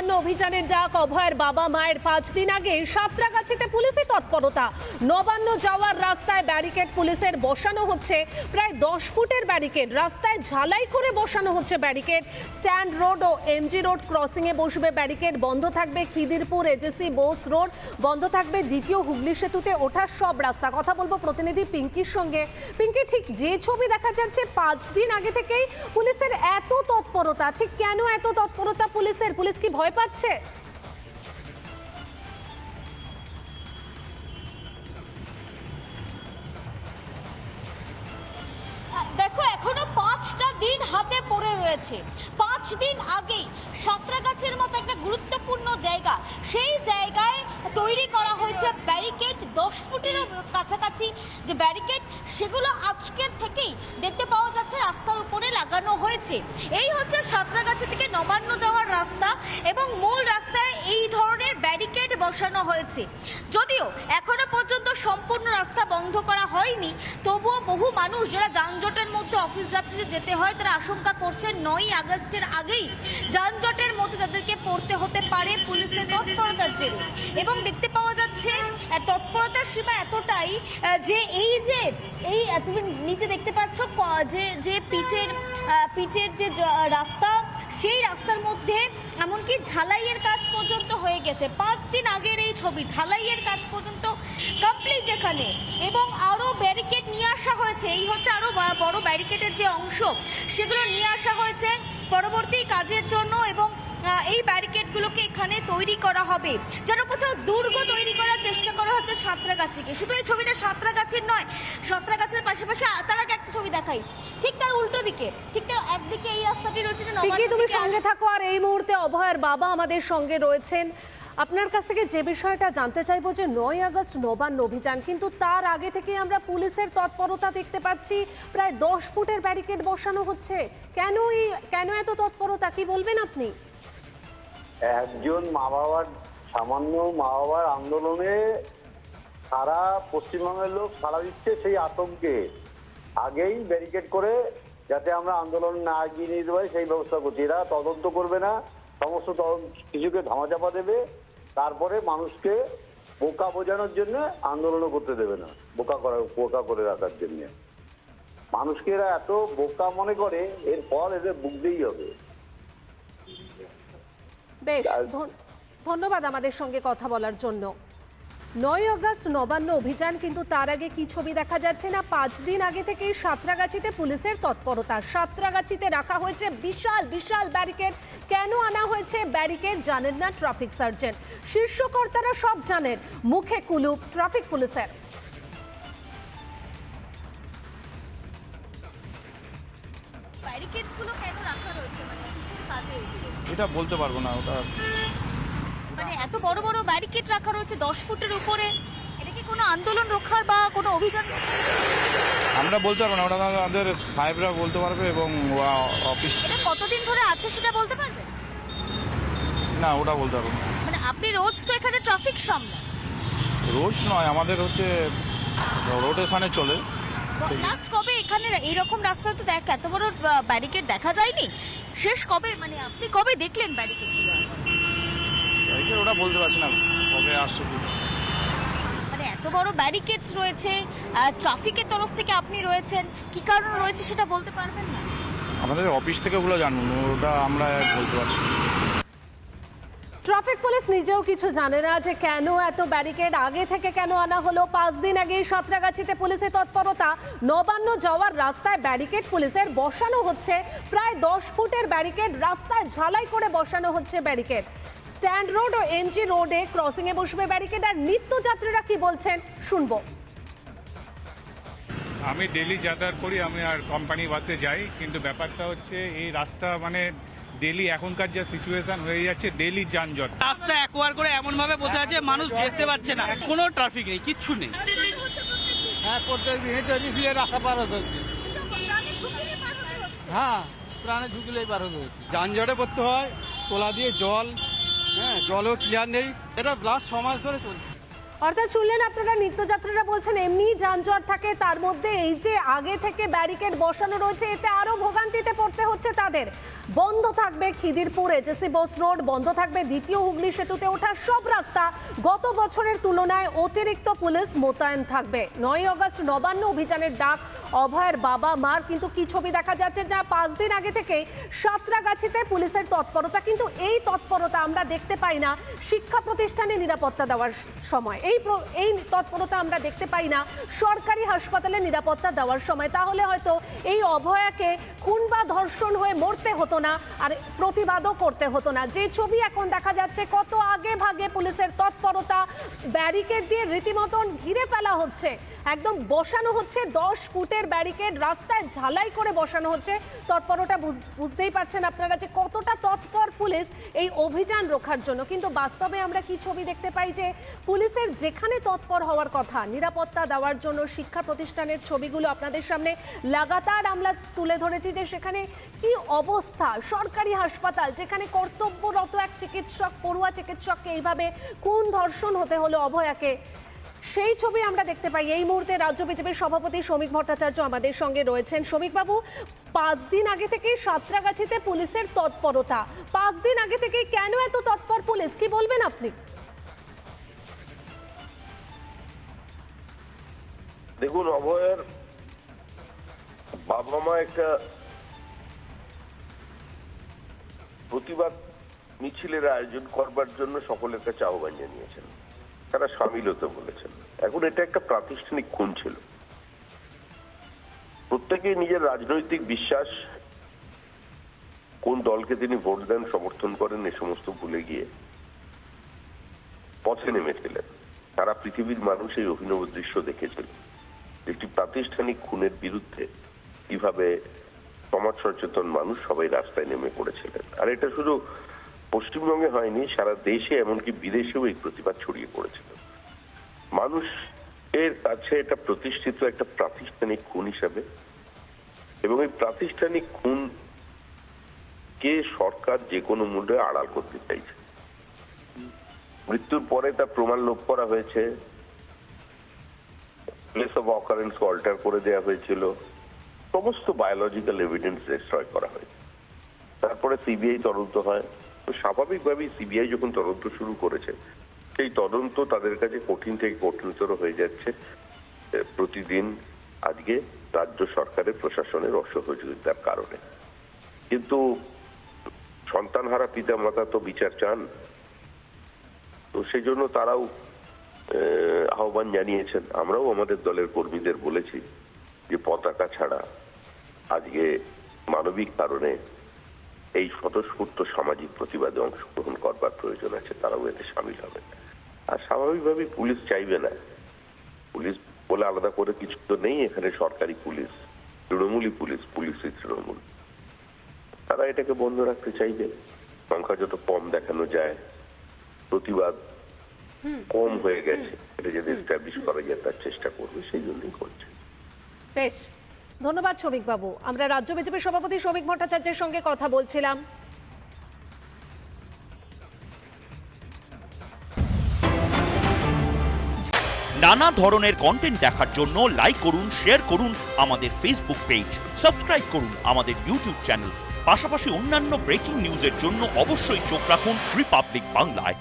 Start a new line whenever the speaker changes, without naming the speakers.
নবান্ন অভিযানের ডাক অভয়ের বাবা মায়ের পাঁচ দিন আগে সাঁতরাগাছিতে পুলিশের তৎপরতা। নবান্ন যাওয়ার রাস্তায় ব্যারিকেড পুলিশের বসানো হচ্ছে। প্রায় দশ ফুটের ব্যারিকেড। রাস্তায় ঝালাই করে বসানো হচ্ছে ব্যারিকেড। স্ট্যান্ড রোড ও এমজি রোড ক্রসিংয়ে বসবে ব্যারিকেড। বন্ধ থাকবে খিদিরপুর এজেসি বোস রোড। বন্ধ থাকবে দ্বিতীয় হুগলি সেতুতে ওঠার সব রাস্তা। কথা বলব প্রতিনিধি পিঙ্কির সঙ্গে। পিঙ্কি, ঠিক যে ছবি দেখা যাচ্ছে, পাঁচ দিন আগে থেকেই পুলিশের এত তৎপরতা। ঠিক কেন এত তৎপরতা পুলিশের? পুলিশ কি ভয় পাচ্ছে?
দেখো এখনও পাঁচটা দিন হাতে পড়ে রয়েছে। দিন আগেই সাঁতরাগাছের মতো একটা গুরুত্বপূর্ণ জায়গা। সেই জায়গায় তৈরি করা হয়েছে ব্যারিকেড দশ ফুটেরও কাছাকাছি যে ব্যারিকেড, সেগুলো আজকের থেকেই দেখতে পাওয়া যাচ্ছে, রাস্তার উপরে লাগানো হয়েছে। এই হচ্ছে সাঁতরাগাছি থেকে নবান্ন যাওয়ার রাস্তা এবং মূল রাস্তায় এই ধরনের ব্যারিকেড বসানো হয়েছে। যদিও এখনও পর্যন্ত সম্পূর্ণ রাস্তা বন্ধ করা হয়নি, তবুও বহু মানুষ যারা যানজটের মধ্যে অফিস যাত্রীদের যেতে হয়, তারা আশঙ্কা করছেন নয় আগস্টের আগেই যানজটের মধ্যে তাদেরকে পড়তে হতে পারে পুলিশের তৎপরতার জেরে। এবং দেখতে পাওয়া যাচ্ছে তৎপরতার সীমা এতটাই যে এই যে, এই তুমি নিচে দেখতে পাচ্ছ যে যে পিচের পিচের যে রাস্তা সেই রাস্তার মধ্যে এমনকি ঝালাইয়ের কাজ পর্যন্ত হয়ে গেছে। পাঁচ দিন আগের এই ছবি, ঝালাইয়ের কাজ পর্যন্ত কমপ্লিট এখানে। এবং আরও ব্যারিকেড নিয়ে আসা হয়েছে। এই হচ্ছে আরও বড় ব্যারিকেডের যে অংশ, সেগুলো নিয়ে আসা হয়েছে পরবর্তী কাজের জন্য এবং এই এই ব্যারিকেডগুলোকে এখানে তৈরি করা হবে। যেন কোথাও দুর্গ তৈরি করার চেষ্টা করা হচ্ছে সাঁতরাগাছিকে। শুধু এই ছবিটা সাঁতরাগাছির নয় সাঁতরাগাছির পাশাপাশি আ- তার আগে একটা ছবি দেখাই। ঠিক তার উল্টো দিকে ঠিক তার একদিকে এই রাস্তাটি রয়েছে
তুমি সঙ্গে থাকো আর এই মুহূর্তে অভয়ের বাবা আমাদের সঙ্গে রয়েছেন। আপনার কাছ থেকে যে বিষয়টা জানতে চাইব যে নয় আগস্ট নবান্ন অভিযান কিন্তু তার আগে থেকে আমরা পুলিশের তৎপরতা দেখতে পাচ্ছি। প্রায় দশ ফুটের ব্যারিকেড বসানো হচ্ছে। কেন এই কেন এত তৎপরতা কি বলবেন আপনি?
একজন মা বাবার সামান্য মা বাবার আন্দোলনে সারা পশ্চিমবঙ্গের লোক সারা দিচ্ছে সেই আতঙ্কে। আগেই ব্যারিকেড করে যাতে আমরা আন্দোলন না এগিয়ে নিয়ে যেতে পারি, সেই ব্যবস্থা করছি। এরা তদন্ত করবে না, সমস্ত কিছুকে ধামাচাপা দেবে, তারপরে মানুষকে বোকা বোঝানোর জন্য আন্দোলনও করতে দেবে না, বোকা করা, বোকা করে রাখার জন্য। মানুষকে এরা এত বোকা মনে করে, এর ফল এদের বুঝতেই হবে।
বেশ ধন্যবাদ আমাদের সঙ্গে কথা বলার জন্য। নয় আগস্ট নবান্ন অভিযান কিন্তু তার আগে কি ছবি দেখা যাচ্ছে না? পাঁচ দিন আগে থেকেই সাঁতরাগাছিতে পুলিশের তৎপরতা। সাঁতরাগাছিতে রাখা হয়েছে বিশাল বিশাল ব্যারিকেড। কেন আনা হয়েছে ব্যারিকেড জানেন না ট্রাফিক সার্জেন্ট শীর্ষকর্তারা সব জানেন মুখে কুলুপ ট্রাফিক পুলিশের।
ব্যারিকেডগুলো কেন রাখা রয়েছে? মানে?
এটা বলতে পারব না ওটা
মানে এত বড় বড় ব্যারিকেড রাখা রয়েছে দশ ফুটের উপরে এটা কি কোনো আন্দোলন রক্ষার বা কোনো অভিযান?
আমরা বলতে পারব না ওটা আমাদের সাহেবরা বলতে পারবে এবং অফিস
এটা কতদিন ধরে আছে সেটা বলতে পারবে?
না ওটা বলতে পারব না।
মানে আপনি রোজ তো এখানে ট্রাফিক সামলান।
রোজ নয় আমাদের হচ্ছে রোটেশনে চলে।
লাস্ট কবে এখানে এইরকম রাস্তায় তো দেখ এত বড় ব্যারিকেড দেখা যায়নি? শেষ কবে মানে আপনি কবে দেখলেন বাড়িতে
এই ওটা বলতে পারছি না কবে আসছে
মানে এত বড় ব্যারিকেডস রয়েছে ট্রাফিকের তরফ থেকে আপনি রয়েছেন কি কারণ রয়েছে সেটা বলতে পারবেন না?
আমাদের অফিস থেকে ওগুলো জানুন ওটা আমরা বলতে পারছি না।
ট্রাফিক পুলিশ নিজেও কিছু জানে না যে কেন এত ব্যারিকেড, আগে থেকে কেন আনা হলো। পাঁচ দিন আগে সাঁতরাগাছিতে পুলিশের তৎপরতা। নবান্ন যাওয়ার রাস্তায় ব্যারিকেড পুলিশের বসানো হচ্ছে। প্রায় দশ ফুটের ব্যারিকেড রাস্তায় ঝালাই করে বসানো হচ্ছে ব্যারিকেড। স্ট্যান্ড রোড ও এমজি রোডে ক্রসিং এ বসবে ব্যারিকেড। আর নিত্যযাত্রীরা কি বলছেন, শুনব।
আমি ডেলি যাতায়াত করি, আমি আর কোম্পানি বাসে যাই। কিন্তু ব্যাপারটা হচ্ছে, এই রাস্তা মানে ডেলি এখনকার যা সিচুয়েশন হয়ে যাচ্ছে ডেলি যানজট।
রাস্তা একবার করে এমন ভাবে বসে আছে মানুষ যেতে পারছে না। কোনো ট্রাফিক নেই কিচ্ছু নেই।
হ্যাঁ প্রত্যেক দিনই তো দিয়ে রাস্তা পার হতে হচ্ছে। হ্যাঁ প্রাণে ঝুঁকিলেই পার হতে হচ্ছে। যানজটে পড়তে হয় তোলা দিয়ে জল হ্যাঁ জলও ক্লিয়ার নেই। এটা লাস্ট ছ মাস ধরে চলছে।
অর্থাৎ শুনলেন আপনারা, নিত্যযাত্রীরা বলছেন এমনি যানজট থাকে, তার মধ্যে এই যে আগে থেকে ব্যারিকেড বসানো রয়েছে, এতে আরও ভোগান্তিতে পড়তে হচ্ছে তাদের। বন্ধ থাকবে খিদিরপুর এজেসি বস রোড, বন্ধ থাকবে দ্বিতীয় হুগলি সেতুতে ওঠা সব রাস্তা। গত বছরের তুলনায় অতিরিক্ত পুলিশ মোতায়েন থাকবে। নয় অগস্ট নবান্ন অভিযানের ডাক অভয়ের বাবা মার কিন্তু কি ছবি দেখা যাচ্ছে যা পাঁচ দিন আগে থেকে সাঁতরাগাছিতে পুলিশের তৎপরতা, কিন্তু এই তৎপরতা আমরা দেখতে পাই না শিক্ষা প্রতিষ্ঠানে নিরাপত্তা দেওয়ার সময়। এই এই তৎপরতা আমরা দেখতে পাই না সরকারি হাসপাতালে নিরাপত্তা দেওয়ার সময়। তাহলে হয়তো এই অভয়াকে খুন বা ধর্ষণ হয়ে মরতে হতো না আর প্রতিবাদও করতে হতো না। যে ছবি এখন দেখা যাচ্ছে, কত আগে ভাগে পুলিশের তৎপরতা ব্যারিকেড দিয়ে রীতিমতন ঘিরে ফেলা হচ্ছে। একদম বসানো হচ্ছে দশ ফুটের ব্যারিকেড রাস্তায় ঝালাই করে বসানো হচ্ছে। তৎপরতা বুঝ- বুঝতেই পারছেন আপনারা যে কতটা তৎপর পুলিশ এই অভিযান রক্ষার জন্য। কিন্তু বাস্তবে আমরা কি ছবি দেখতে পাই যে পুলিশের যেখানে তৎপর হওয়ার কথা, নিরাপত্তা দেওয়ার জন্য শিক্ষা প্রতিষ্ঠানের ছবিগুলো আপনাদের সামনে লাগাতার আমরা তুলে ধরেছি যে সেখানে কি অবস্থা, সরকারি হাসপাতাল, যেখানে কর্তব্যরত এক চিকিৎসক, পড়ুয়া চিকিৎসককে এইভাবে কোন ধর্ষণ হতে হলো অভয়াকে। সেই ছবি আমরা দেখতে পাই। এই মুহূর্তে রাজ্য বিজেপির সভাপতি শ্রমিক ভট্টাচার্য আমাদের সঙ্গে রয়েছেন। শ্রমিকবাবু, পাঁচ দিন আগে থেকে সাঁতরাগাছিতে পুলিশের তৎপরতা। পাঁচ দিন আগে থেকে কেন এত তৎপর পুলিশ? কি বলবেন আপনি?
দেখুন, অভয়ের বাবা মা একটা প্রতিবাদ মিছিলের আয়োজন করবার জন্য সকলের কাছে আহ্বান জানিয়েছেন। তারা সামিল হতে বলেছেন। এখন এটা একটা প্রাতিষ্ঠানিক খুন ছিল। প্রত্যেকেই নিজের রাজনৈতিক বিশ্বাস, কোন দলকে তিনি ভোট দেন, সমর্থন করেন, এ সমস্ত ভুলে গিয়ে পথে নেমেছিলেন। সারা পৃথিবীর মানুষ এই অভিনব দৃশ্য দেখেছিল একটি প্রাতিষ্ঠানিক খুনের বিরুদ্ধে কীভাবে সমাজ সচেতন মানুষ সবাই রাস্তায় নেমে পড়েছিলেন। আর এটা শুধু পশ্চিমবঙ্গে হয়নি, সারা দেশে এমনকি বিদেশেও এই প্রতিবাদ ছড়িয়ে পড়েছিল। মানুষ এর কাছে এটা প্রতিষ্ঠিত একটা প্রাতিষ্ঠানিক খুন হিসাবে এবং এই প্রাতিষ্ঠানিক খুন কে সরকার যে কোনো মূল্যে আড়াল করতে চাইছে। মৃত্যুর পরে তার প্রমাণ লোপ করা হয়েছে। প্লেস অফ অকারেন্স অল্টার করে দেওয়া হয়েছিল। সমস্ত বায়োলজিক্যাল এভিডেন্স ডিস্ট্রয় করা হয়েছে। তারপরে সিবিআই তদন্ত হয়। তো স্বাভাবিকভাবেই সিবিআই যখন তদন্ত শুরু করেছে, সেই তদন্ত তাদের কাছে কঠিন থেকে কঠিনতর হয়ে যাচ্ছে। প্রতিদিন আজকে রাজ্য সরকারের প্রশাসনের অসহযোগিতার কারণে। কিন্তু সন্তানহারা পিতামাতা তো বিচার চান। তো সেই জন্য তারাও আহ্বান জানিয়েছেন। আমরাও আমাদের দলের কর্মীদের বলেছি যে পতাকা ছাড়া আজকে মানবিক কারণে এই স্বতঃস্ফূর্ত সামাজিক প্রতিবাদে অংশগ্রহণ করবার প্রয়োজন আছে তারাও এতে সামিল হবে। আর স্বাভাবিকভাবেই পুলিশ চাইবে না। পুলিশ বলে আলাদা করে কিছু তো নেই এখানে সরকারি পুলিশ তৃণমূলই পুলিশ পুলিশই তৃণমূল। তারা এটাকে বন্ধ রাখতে চাইবে। সংখ্যা যত কম দেখানো যায় প্রতিবাদ কম হয়ে গেছে। এটা যদি এস্টাবলিশ করা যায় তার চেষ্টা করবে সেই জন্যই করছে।
বেশ। ধন্যবাদ শ্রমিকবাবু। আমরা রাজ্য বিজেপির সভাপতি শ্রমিক ভট্টাচার্যের সঙ্গে কথা বলছিলাম।
নানা ধরনের কন্টেন্ট দেখার জন্য লাইক করুন শেয়ার করুন আমাদের ফেসবুক পেজ সাবস্ক্রাইব করুন আমাদের ইউটিউব চ্যানেল পাশাপাশি অন্যান্য ব্রেকিং নিউজের জন্য অবশ্যই চোখ রাখুন রিপাবলিক বাংলায়